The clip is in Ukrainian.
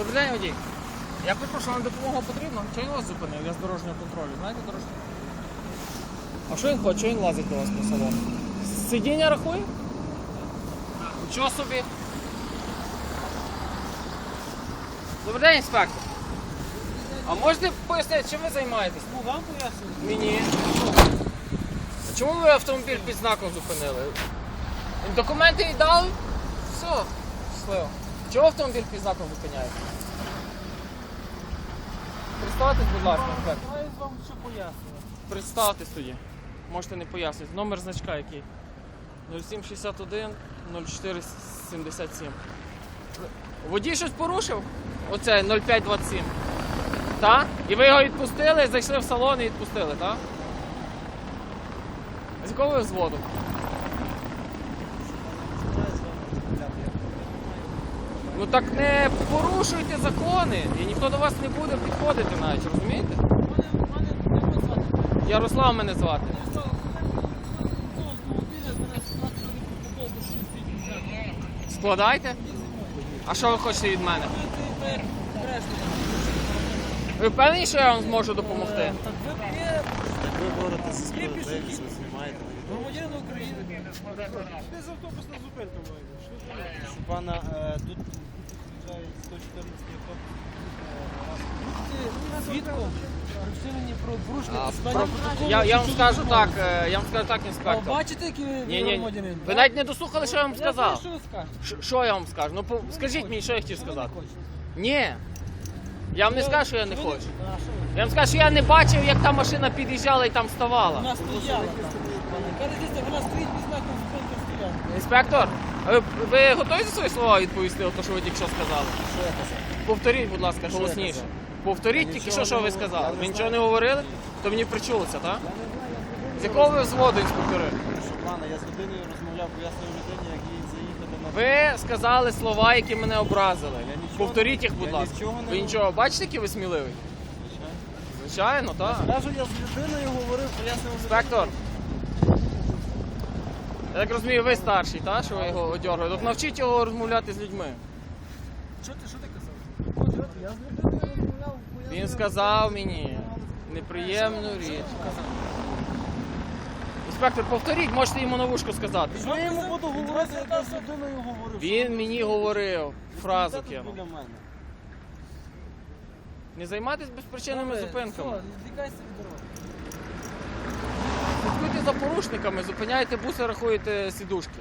Добрий день, водій. Я перепрошую, вам допомога потрібна? Чого він вас зупинив? Я з дорожнього контролю. Знаєте дорожнього? А що він хоче? Що він лазить до вас по салону? Сидіння рахує? Нічого собі. Добрий день, інспектор. А можете пояснити, чим ви займаєтесь? Ну, вам пояснюю. Мені. А чому ви автомобіль під знаком зупинили? Документи їй дали? Все, щасливо. Чого автомобіль під знаком зупиняєте? Представтесь, будь ласка, інспектор. Маю вам що пояснювати. Представтесь тоді. Можете не пояснити. Номер значка який? 0761 0477. Водій щось порушив? Оце 0527. Так? І ви його відпустили, зайшли в салон і відпустили, так? З якого ви взводу? Ну так не порушуйте закони, і ніхто до вас не буде підходити навіть, розумієте? Ярослав мене звати. Складайте. А що ви хочете від мене? Ви впевнені, що я вам зможу допомогти? Ви є Ви боретеся справедливістю, знімаєте громадянин України. Десь автобусна зупинка має бути. Що ви знаєте? Що пана е, тут 114 автобус. Будьте свідком про порушення А, складання протоколу. Я, я вам скажу так, е, я вам скажу так, інспектор. Бачите, який ви Ні, громадянин? ви навіть не дослухали, що я вам Я знаю, сказав. що ви скажете. Що- Що я вам скажу? Ну по- скажіть мені, що я хотів Що ви не сказати. хочете? Ні. Я вам не скажу, що я не Ви хочу. А, що ви? Я вам скажу, що я не бачив, як та машина під'їжджала і там ставала. Вона стояла там. Яка різниця, вона стоїть зупинки стоянки. Інспектор, а ви, ви готові за свої слова відповісти, те, що ви тільки що сказали? Що я казав? Повторіть, будь ласка, Що я голосніше. казав? Повторіть тільки що, що ви сказали. Ви нічого не говорили? То мені причулося, так? З якого ви взводу, інспектори? Що я з людиною розмовляв, пояснюю людині, як їй заїхати на Ви сказали слова, які мене образили. Я нічого Повторіть їх, будь я ласка. нічого не Ви нічого, бачите, який ви сміливий? Звичайно, так. Кажу, я з людиною говорив, пояснював Інспектор. Я так розумію, ви старший, так? Що ви його одергаєте? Так навчіть його розмовляти з людьми. Що ти, що ти казав? Я з людиною розмовляв, Він сказав мені неприємну річ. Інспектор, повторіть, можете йому на вушко сказати. Що я йому буду говорити, як я з людиною говорив? Він мені говорив фразу кинув. біля мене. Не займайтесь безпричинними зупинками. Все, від дороги. Слідкуйте за порушниками, зупиняйте буси, рахуйте сідушки.